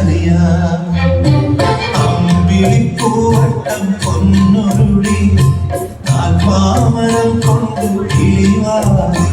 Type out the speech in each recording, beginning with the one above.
നിങ്ങൾക്കറിയാമോ അമ്പിളിപ്പൂവട്ടം പൊന്നുരുളി ആത്മാമരം കൊണ്ട് കിളിവാറി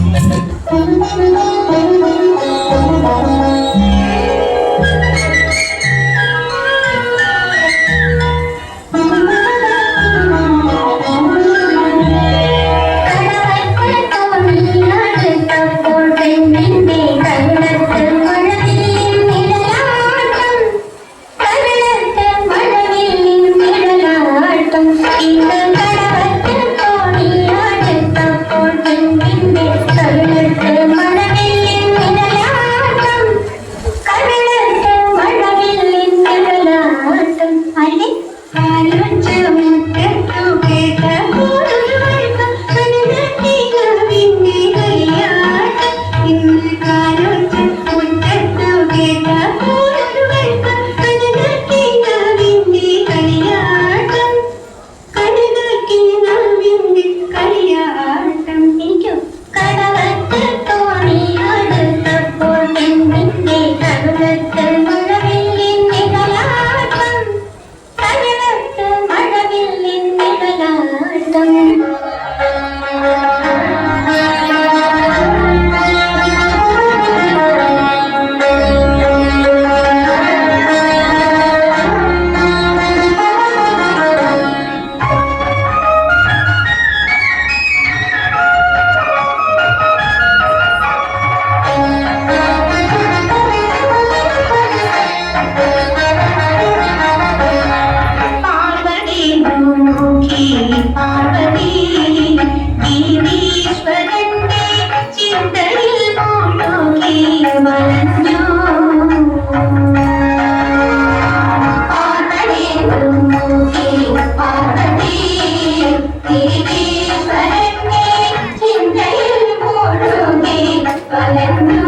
Aleluia.